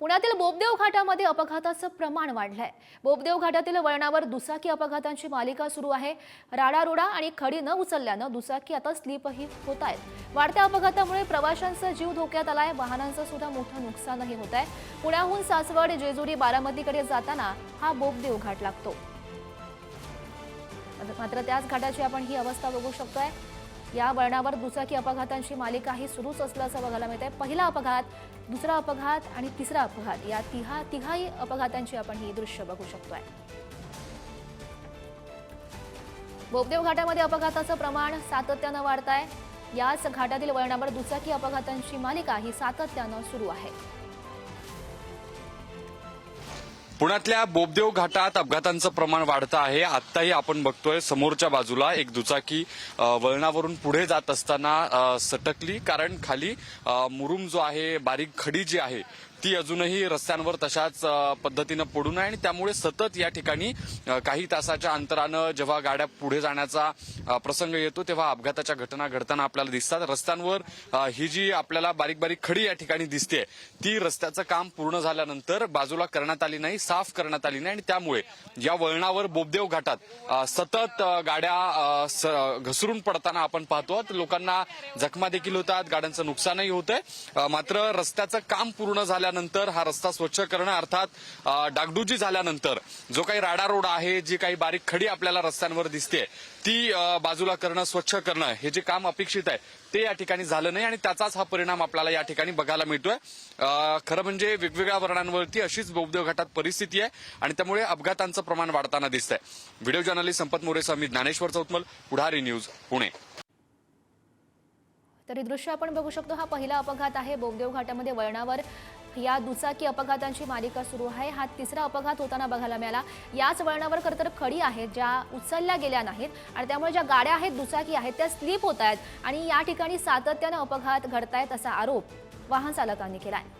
पुण्यातील बोबदेव घाटामध्ये अपघाताचं प्रमाण वाढलंय. बोबदेव घाटातील वळणावर दुचाकी अपघातांची मालिका सुरू आहे. राडारोडा आणि खडी न उचलल्यानं दुचाकी आता स्लिपही होत आहेत वाढत्या अपघातामुळे प्रवाशांचा जीव धोक्यात आलाय. वाहनांचं सुद्धा मोठं नुकसानही होत आहे पुण्याहून सासवड जेजुरी बारामतीकडे जाताना हा बोबदेव घाट लागतो. मात्र त्याच घाटाची आपण ही अवस्था बघू शकतोय. या वळणावर दुचाकी अपघातांची मालिका ही सुरूच असल्याचं बघायला मिळत आहे पहिला अपघात दुसरा अपघात आणि तिसरा अपघात या तिहा तिघाही अपघातांची आपण ही दृश्य बघू शकतोय. बोबदेव घाटामध्ये अपघाताचं प्रमाण सातत्यानं वाढत आहे याच घाटातील वळणावर दुचाकी अपघातांची मालिका ही सातत्यानं सुरू आहे. पुण्यातल्या बोबदेव घाटात अपघातांचं प्रमाण वाढतं आहे. आत्ताही आपण बघतोय समोरच्या बाजूला एक दुचाकी वळणावरून पुढे जात असताना सटकली. कारण खाली मुरुम जो आहे बारीक खडी जी आहे ती अजूनही रस्त्यांवर तशाच पद्धतीनं पडून आहे आणि त्यामुळे सतत या ठिकाणी काही तासाच्या अंतरानं जेव्हा गाड्या पुढे जाण्याचा प्रसंग येतो तेव्हा अपघाताच्या घटना घडताना आपल्याला दिसतात. रस्त्यांवर ही जी आपल्याला बारीक बारीक खडी या ठिकाणी दिसते ती रस्त्याचं काम पूर्ण झाल्यानंतर बाजूला करण्यात आली नाही साफ करण्यात आली नाही आणि त्यामुळे या वळणावर बोबदेव घाटात सतत गाड्या स- घसरून पडताना आपण पाहतो. लोकांना जखमा देखील होतात गाड्यांचं नुकसानही होतंय. मात्र रस्त्याचं काम पूर्ण झाल्यानंतर हा रस्ता स्वच्छ करणं अर्थात डागडुजी झाल्यानंतर जो काही राडा रोड आहे जी काही बारीक खडी आपल्याला रस्त्यांवर दिसते ती बाजूला करणं स्वच्छ करणं हे जे काम अपेक्षित आहे ते या ठिकाणी झालं नाही आणि त्याचाच हा परिणाम आपल्याला या ठिकाणी बघायला मिळतोय. खरं म्हणजे वेगवेगळ्या वर्णांवरती अशीच बोगदेव घाटात परिस्थिती आहे आणि त्यामुळे अपघातांचं प्रमाण वाढताना दिसतंय. व्हिडिओ जर्नलिस्ट संपत मोरेसह मी ज्ञानेश्वर चौतमल पुढारी न्यूज पुणे. तरी दृश्य आपण बघू शकतो. हा पहिला अपघात आहे बोगदेव घाटामध्ये वळणावर. या दुचाकी अपघातांची मालिका सुरू आहे. हा तिसरा अपघात होताना बघायला मिळाला. याच वळणावर खरं तर खडी आहेत ज्या उचलल्या गेल्या नाहीत आणि त्यामुळे ज्या गाड्या आहेत दुचाकी आहेत त्या स्लिप होत आहेत आणि या ठिकाणी सातत्यानं अपघात घडतायत असा आरोप वाहन चालकांनी केला केलाय.